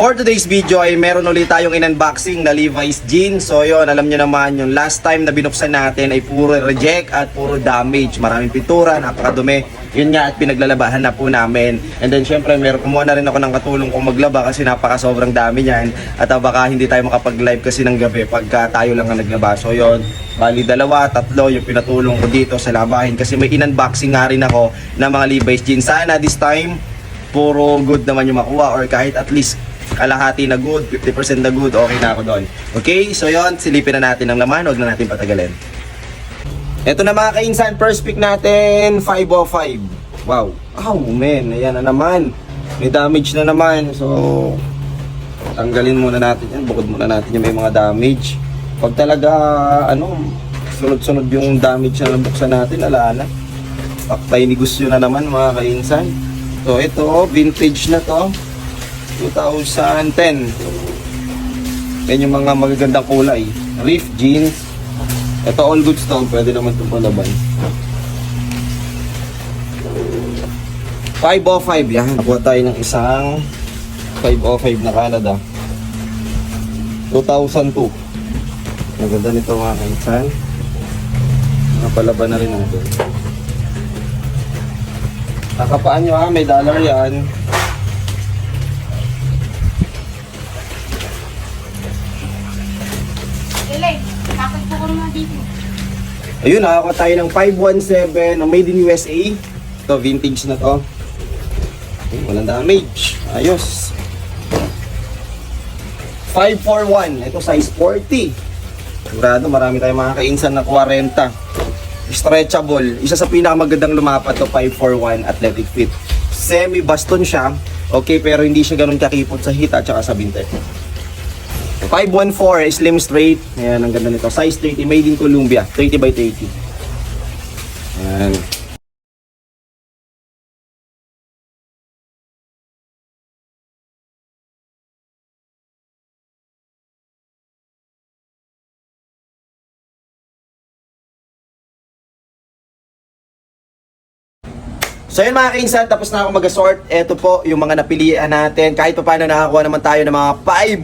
For today's video ay meron ulit tayong in-unboxing na Levi's jeans. So yun, alam nyo naman yung last time na binuksan natin ay puro reject at puro damage. Maraming pintura, napakadumi. Yun nga at pinaglalabahan na po namin. And then syempre meron kumuha na rin ako ng katulong kung maglaba kasi napaka sobrang dami niyan. At ah, baka hindi tayo makapag-live kasi ng gabi pagka tayo lang ang naglaba. So yun, bali dalawa, tatlo yung pinatulong ko dito sa labahin kasi may in-unboxing nga rin ako ng mga Levi's jeans. Sana this time puro good naman yung makuha or kahit at least kalahati na good, 50% na good, okay na ako doon. Okay, so yon silipin na natin ang laman, huwag na natin patagalin. Ito na mga kainsan, first pick natin, 505. Wow, oh man, ayan na naman. May damage na naman, so tanggalin muna natin yan, bukod muna natin yung may mga damage. Pag talaga, ano, sunod-sunod yung damage na nabuksan natin, ala na. Paktay ni gusto na naman mga kainsan. So ito, vintage na to. 2010. Yan yung mga magagandang kulay. Reef jeans. Ito all goods to. Pwede naman itong palaban. 505 yan. Nakuha tayo ng isang 505 na Canada. 2002. Maganda nito mga kainsan. Nakapalaban na rin natin. Kakapaan nyo ha, may dollar yan. Ayun, nakakuha tayo ng 517 na made in USA. Ito, vintage na to. Ayun, walang damage. Ayos. 541. Ito, size 40. Sigurado, marami tayong mga kainsan na 40. Stretchable. Isa sa pinakamagandang lumapat to 541 athletic fit. Semi-baston siya. Okay, pero hindi siya ganun kakipot sa hita at sa binte. 514 slim straight. Ayan, ang ganda nito. Size 30, made in Colombia. 30 by 30. Ayan. So yun mga kainsan, tapos na ako mag-assort. Ito po yung mga napilian natin. Kahit pa paano nakakuha naman tayo ng mga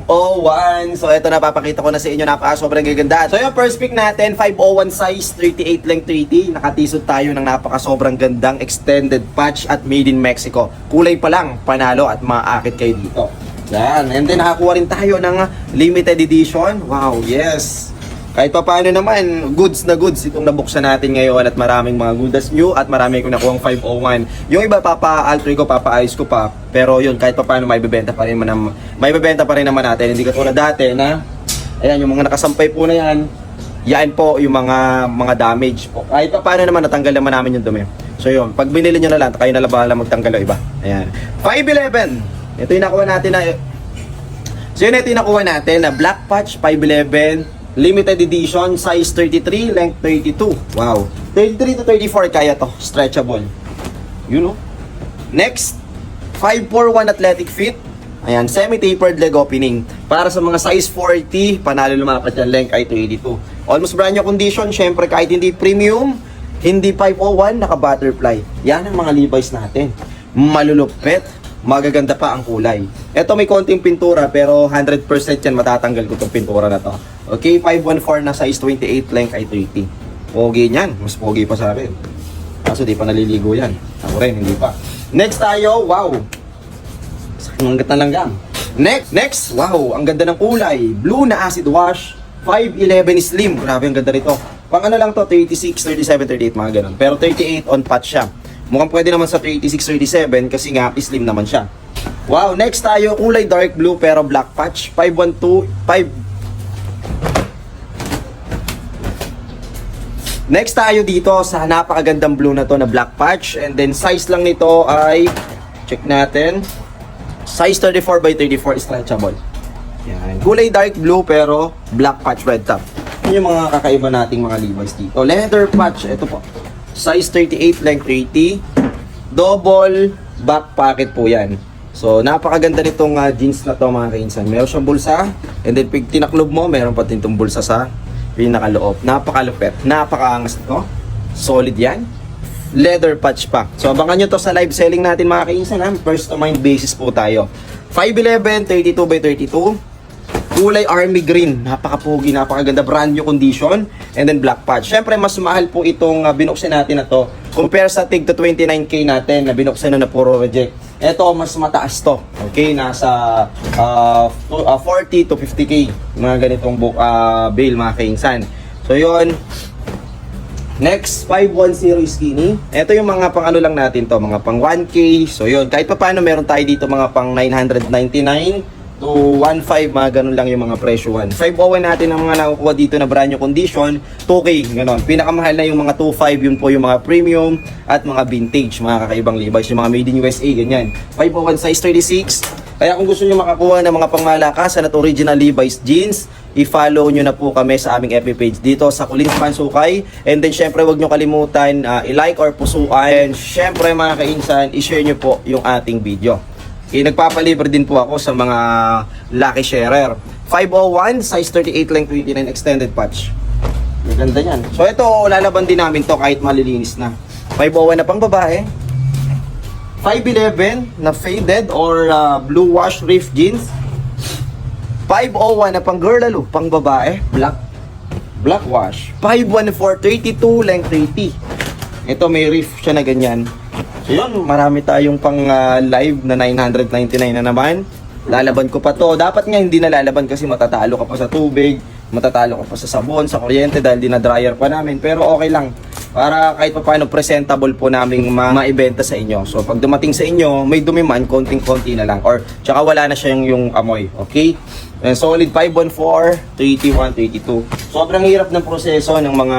501. So ito na, papakita ko na sa inyo. Napaka sobrang gaganda. So yung first pick natin, 501 size, 38 length 30. Nakatisod tayo ng napaka sobrang gandang extended patch at made in Mexico. Kulay pa lang, panalo at maakit kayo dito. Yan. And then nakakuha rin tayo ng limited edition. Wow, yes. Kahit pa paano naman, goods na goods itong nabuksan natin ngayon at maraming mga goods new at marami ko nakuha 501. Yung iba papa-alter ko, papa-ayos ko pa. Pero yun, kahit pa paano may bebenta pa rin naman, may bebenta pa rin naman natin. Hindi katulad dati na, ayan, yung mga nakasampay po na yan, yan po yung mga mga damage po. Kahit pa paano naman natanggal naman namin yung dumi. So yun, pag binili nyo na lang, kayo na lang bahala magtanggal o iba. Ayan. 511. Ito yung nakuha natin na So yun ito yung nakuha natin na black patch 511 limited edition size 33 length 32 wow. 33 to 34 kaya to. Stretchable. You know? Next 541 athletic fit. Ayan semi tapered leg opening. Para sa mga size 40 panalo lumapat yan length ay 282 almost brand new condition syempre kahit hindi premium hindi 501 naka butterfly yan ang mga Levi's natin. Malulupit magaganda pa ang kulay. Ito may konting pintura pero 100% yan matatanggal ko itong pintura na to. Okay, 514 na size 28 length ay 30. Pogi niyan, mas pogi pa sa akin. Kaso di pa naliligo yan. Ako rin, hindi pa. Next tayo, wow. Ang gat na langgam. Next, next, wow, ang ganda ng kulay. Blue na acid wash, 511 slim. Grabe ang ganda nito. Pang ano lang to, 36, 37, 38, mga ganun. Pero 38 on patch siya. Mukhang pwede naman sa 36, 37 kasi nga slim naman siya. Wow, next tayo, kulay dark blue pero black patch. 512, 5 Next tayo dito sa napakagandang blue na to na black patch and then size lang nito ay check natin size 34 by 34 stretchable. Yan. Kulay dark blue pero black patch red top. Yun yung mga kakaiba nating mga Levi's dito. Leather patch, ito po. Size 38 length 30. Double back pocket po yan. So, napakaganda nitong ah, jeans na to mga kainsan. Meron siyang bulsa. And then, pag tinaklob mo, meron pa din itong bulsa sa pinakaloob. Napakalupet. Napakaangas nito. Solid yan. Leather patch pa. So, abangan nyo to sa live selling natin mga kainsan. Ha? First to mind basis po tayo. 511, 32 by 32. Kulay army green. Napaka-pogi, napakaganda. Brand new condition. And then black patch. Siyempre, mas mahal po itong uh, binuksan natin na to. Compare sa tig to 29K natin na binuksan na na puro reject. Ito, mas mataas to. Okay, nasa uh, uh, 40 to 50K. Mga ganitong uh, bail, mga kainsan. So, yun. Next, 510 skinny. Ito yung mga pang ano lang natin to, mga pang 1K. So yun, kahit pa paano meron tayo dito mga pang 999 to 1.5, mga ganun lang yung mga presyo 1. 501 natin ang mga nakukuha dito na brand new condition, 2K, ganun. Pinakamahal na yung mga 2.5, yun po yung mga premium at mga vintage, mga kakaibang Levi's, yung mga made in USA, ganyan. 501 size 36. Kaya kung gusto nyo makakuha ng mga pangmalakasan at original Levi's jeans, i-follow nyo na po kami sa aming FB page dito sa Kulins Pansukay. And then syempre wag nyo kalimutan uh, i-like or pusuan. And syempre mga kainsan, i-share nyo po yung ating video. Okay, nagpapalibre din po ako sa mga lucky sharer. 501, size 38 length 29 extended patch. Maganda yan. So ito, lalaban din namin to kahit malilinis na. 501 na pang babae. 511 na faded or uh, blue wash reef jeans. 501 na pang girl lalo, pang babae, black black wash. 514 32 length 30. Ito may reef siya na ganyan. So yun, marami tayong pang uh, live na 999 na naman. Lalaban ko pa to. Dapat nga hindi na lalaban kasi matatalo ka pa sa tubig, matatalo ka pa sa sabon, sa kuryente dahil dinadryer pa namin. Pero okay lang. Para kahit pa paano presentable po naming ma- maibenta sa inyo. So pag dumating sa inyo, may dumi man, konting-konti na lang. Or tsaka wala na siya yung, yung amoy. Okay? And solid 514, 31, 32. Sobrang hirap ng proseso ng mga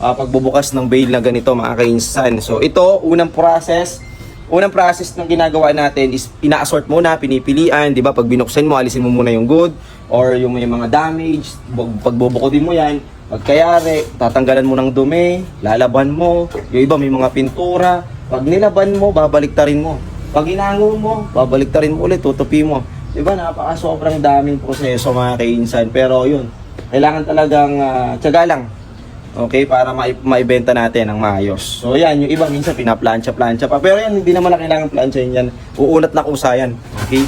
ah, pagbubukas ng bail na ganito mga kainsan. So ito, unang process, unang process ng ginagawa natin is ina-assort muna, pinipilian, di ba? Pag binuksan mo, alisin mo muna yung good or yung may mga damage, pagbubukodin mo yan, pagkayari, tatanggalan mo ng dumi, lalaban mo, yung iba may mga pintura, pag nilaban mo, babaliktarin mo. Pag inango mo, babaliktarin mo ulit, tutupi mo. Di ba, napaka sobrang daming proseso mga kainsan. Pero yun, kailangan talagang ah, tiyaga lang. Okay, para ma- maibenta natin ang maayos. So yan, yung iba minsan pinaplansya-plansya pa. Pero yan, hindi naman na kailangan plansyahin yan. Uunat na kusa yan. Okay?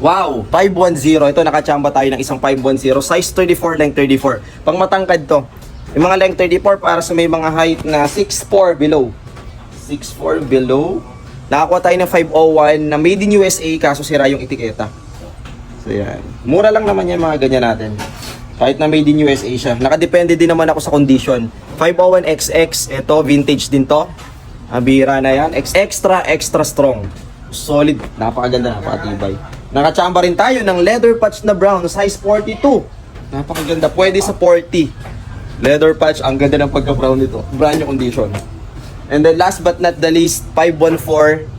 Wow, 510. Ito, nakachamba tayo ng isang 510. Size 34, length 34. Pang matangkad to. Yung mga length 34 para sa may mga height na 6'4 below. 6'4 below. Nakakuha tayo ng 501 na made in USA kaso sira yung etiketa. So yan. Mura lang naman yan mga ganyan natin. Kahit na made in USA siya. Nakadepende din naman ako sa condition. 501XX, ito vintage din to. Abira na yan. Ex extra, extra strong. Solid. Napakaganda, napakatibay. Nakachamba rin tayo ng leather patch na brown, size 42. Napakaganda. Pwede sa 40. Leather patch, ang ganda ng pagka-brown nito. Brand new condition. And then last but not the least, 514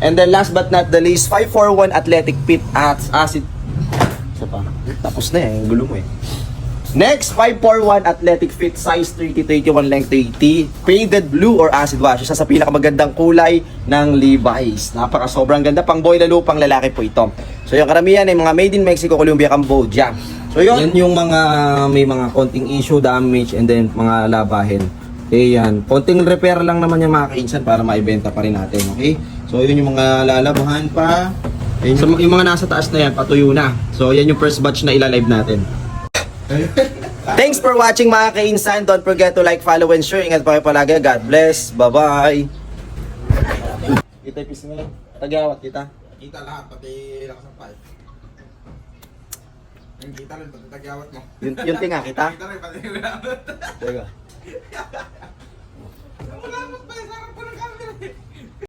And then last but not the least, 541 Athletic Pit at Acid. Isa pa. Tapos na eh, ang gulo mo eh. Next, 541 Athletic Fit size 30-31 length 80 Faded blue or acid wash. Isa sa pinakamagandang kulay ng Levi's. Napaka sobrang ganda. Pang boy lalo, pang lalaki po ito. So yung karamihan ay mga made in Mexico, Colombia, Cambodia. So yun, yan yung mga may mga konting issue, damage and then mga labahin. Okay yan, konting repair lang naman yung mga kainsan para maibenta pa rin natin Okay, so yun yung mga lalabahan pa So, yung mga nasa taas na yan, patuyo na. So, yan yung first batch na ilalive natin. Thanks for watching mga ka-insan. Don't forget to like, follow, and share. Ingat pa kayo palagi. God bless. Bye-bye. Kita yung piso na. Tagawat kita. Kita lahat, pati lakas ng pipe. Yung kita rin, pati tagyawat mo. Yung, yung tinga, kita? Kita rin, pati ulamot. Teka. Ulamot pa, sarap po ng camera.